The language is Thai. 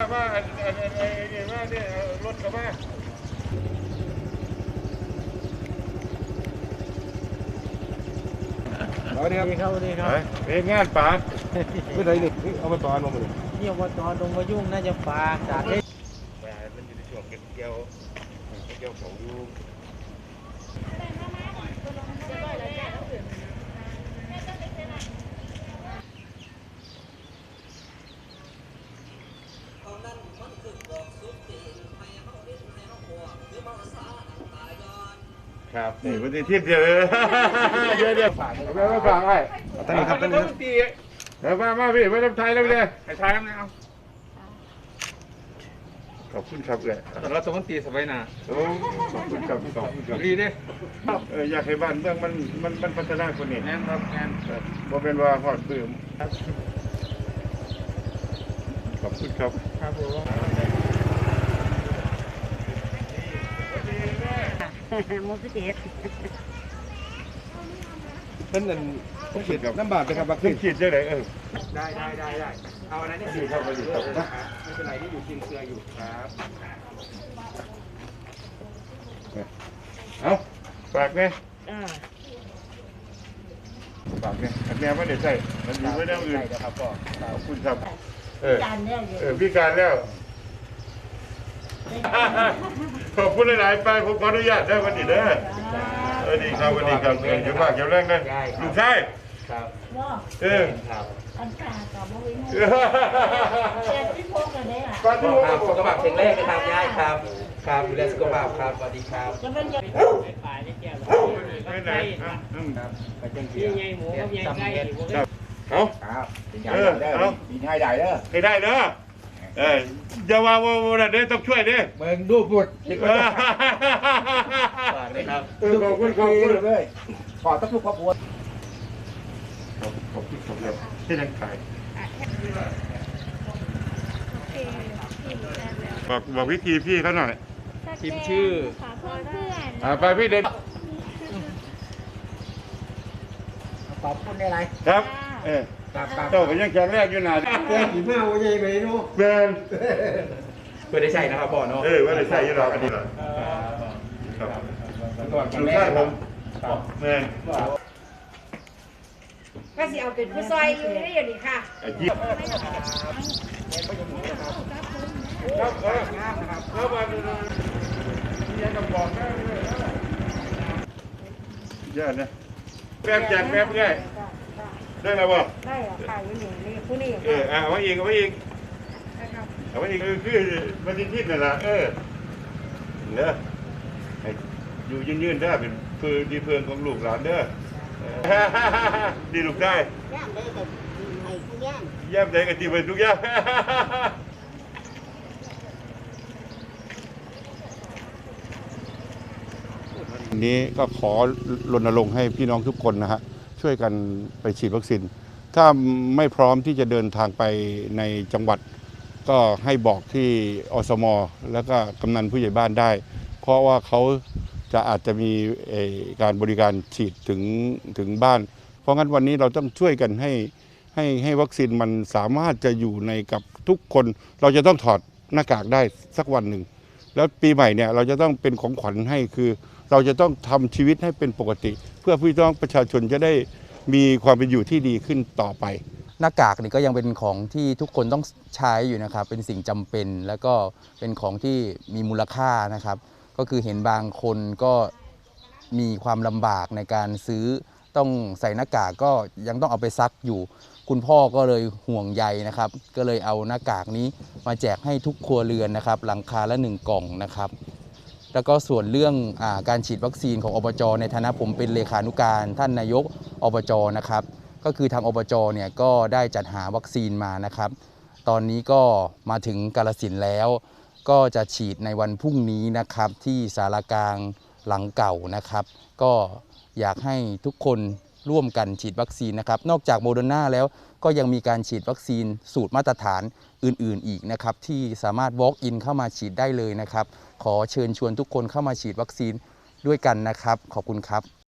ว่าอันอันอันไอ้นี่ยว่าเนี่ยรถเข้ามาเอาเดี๋ยวดีครับดีครับเป็นงานป่าไม่ได้นี่เอามาตอนลงมาเลยนี่อบตดงมายุ่งน่าจะปลาจากเทศแต่มันอยู่ในช่วงเก็บเกี่ยวเกี่ยวของยู่ง ครับนี่วันที่ทิพย์เดียวเลยเยอะเดียวฝากเอาไปมาฝากไว้ตั้งนี้ครับตั้งนี้ครับตีเดี๋ยวมามาพี่ไม่ต้องไทยแล้วพี่เลยไทยไทยนะเอาขอบคุณครับเลยเราต้องตีสบายหนาโอ้ขอบคุณครับขอบคุณครับดีเด้เอออยากให้บ้านเมืองมันมันมันพัฒนาคนนี้แน่นครับแน่นบ่เป็นว่าฮอดปื้มขอบคุณครับครับผม มุสเจ็ดเพิ่นนั่นผมคิดน้ำบาดไปครับบักขึ้ขึ้นนขีดได้ไหนเออได้ได้ได้ได้เอาอันนั้นนี่ดีครับดีครับไม่เป็นไรที่อยู่กินเกลืออยู่ครับเอาฝากเนี่ยอ่าฝากเนี่ยอันเนี้ยไม่ได้ใช่มันอยู่ไว้แนวอื่นครับก็ขอบคุณครับเออจานเนี่ยอยู่เออพิการแล้ว ขอบคุณหลายๆไปผมขออนุญาตได้วันนี้เด้อเออดีครับวันนี้ครับเออเดี๋ยวฝากเดี๋ยวแรงนะลูกชายครับว่าเออครับอันกากับบ่วินเอเจ็ดที่พกกันได้ล่ะก่อนคที่รับสุขภาพแข็งแรงนะครับยายครับ ครับดูแลสุขภาพครับสวัสดีครับจะเป็นยังปลาได้แก่ไปไหนอะอืมครับไปแจ้งเกีนี่ยร์ไงหมูกับยายไก่ที่ผมครับเอาครับเป็นไงเออเด้อเอามีให้ได้เด้อให้ได้เด้อ เอออย่าว่าว่าว่าเด้อต้องช่วยเด้อเบิ่งดูบุตรเอฝากเลยครับอขอบคุณขอบคุณเลยขอต้องลูกครอบครัวขอบขอบคุณขอบคุณที่นั่งขายบอกบอกวิธีพี่เขาหน่อยพิมพ์ชื่อขอเพื่อนเพื่อนอ่าไปพี่เด่นขอบคุณอะไรครับ เออครับครับ เจ้าก็ยังแข็งแรกอยู่นะเพื่อนกี่มาวันใหญ่ไปนู้เดินเพื่อได้ใช่นะครับบ่อเนาะเออว่าได้ใส่อยี่หรอกอันนี้หรอครับลูกชายผมแม่นก็สิเอาเป็นผู้ซอยอยู่ได้อยู่นี่ค่ะไอ้จิ๊บครับเออเข้ามาดูนะมีอะไรกับบอกได้เลยเยอะนะแป๊บจัดแป๊บง่าย ได้แล้วบ่ได้อะค่ะอยู่นี่นี่ผู้นี่เออเอาไว้อีกเอาไว้อีกเอาไว้อีกคือคือมันที่ทิศนั่นแหละเออเด้อให้อยู่ยืนๆเด้อเป็นคือดีเพื่อนของลูกหลานเด้อเออ ดีลูกได้ย่างได้แต่ไอ้ผู้ย่างแย่มใจกันดีเป็นทุกอย่าง วันนี้ก็ขอรณรงค์ให้พี่น้องทุกคนนะฮะ ช่วยกันไปฉีดวัคซีน ถ้าไม่พร้อมที่จะเดินทางไปในจังหวัด ก็ให้บอกที่อสม แล้วก็กำนันผู้ใหญ่บ้านได้ เพราะว่าเขาจะอาจจะมีการบริการฉีดถึงถึงบ้าน เพราะงั้นวันนี้เราต้องช่วยกันให้ให้ให้วัคซีนมันสามารถจะอยู่ในกับทุกคน เราจะต้องถอดหน้ากากได้สักวันหนึ่ง แล้วปีใหม่เนี่ยเราจะต้องเป็นของขวัญให้คือ เราจะต้องทำชีวิตให้เป็นปกติ พื่อพี่น้องประชาชนจะได้มีความเป็นอยู่ที่ดีขึ้นต่อไป หน้ากากนี่ก็ยังเป็นของที่ทุกคนต้องใช้อยู่นะครับ เป็นสิ่งจำเป็น แล้วก็เป็นของที่มีมูลค่านะครับ ก็คือเห็นบางคนก็มีความลำบากในการซื้อต้องใส่หน้ากากก็ยังต้องเอาไปซักอยู่ คุณพ่อก็เลยห่วงใยนะครับ ก็เลยเอาหน้ากากนี้มาแจกให้ทุกครัวเรือนนะครับหลังคาละหนึ่งกล่องนะครับ แล้วก็ส่วนเรื่องอการฉีดวัคซีนของอบจในฐานะผมเป็นเลขานุการท่านนายกอบจนะครับ ก็คือทางอบจเนี่ยก็ได้จัดหาวัคซีนมานะครับ ตอนนี้ก็มาถึงกาลสินแล้ว ก็จะฉีดในวันพรุ่งนี้นะครับที่สารกลางหลังเก่านะครับ ก็อยากให้ทุกคนร่วมกันฉีดวัคซีนนะครับ นอกจากโมเดอร์นาแล้ว ก็ยังมีการฉีดวัคซีนสูตรมาตรฐานอื่นๆอีกนะครับที่สามารถ walk in เข้ามาฉีดได้เลยนะครับ ขอเชิญชวนทุกคนเข้ามาฉีดวัคซีนด้วยกันนะครับ ขอบคุณครับ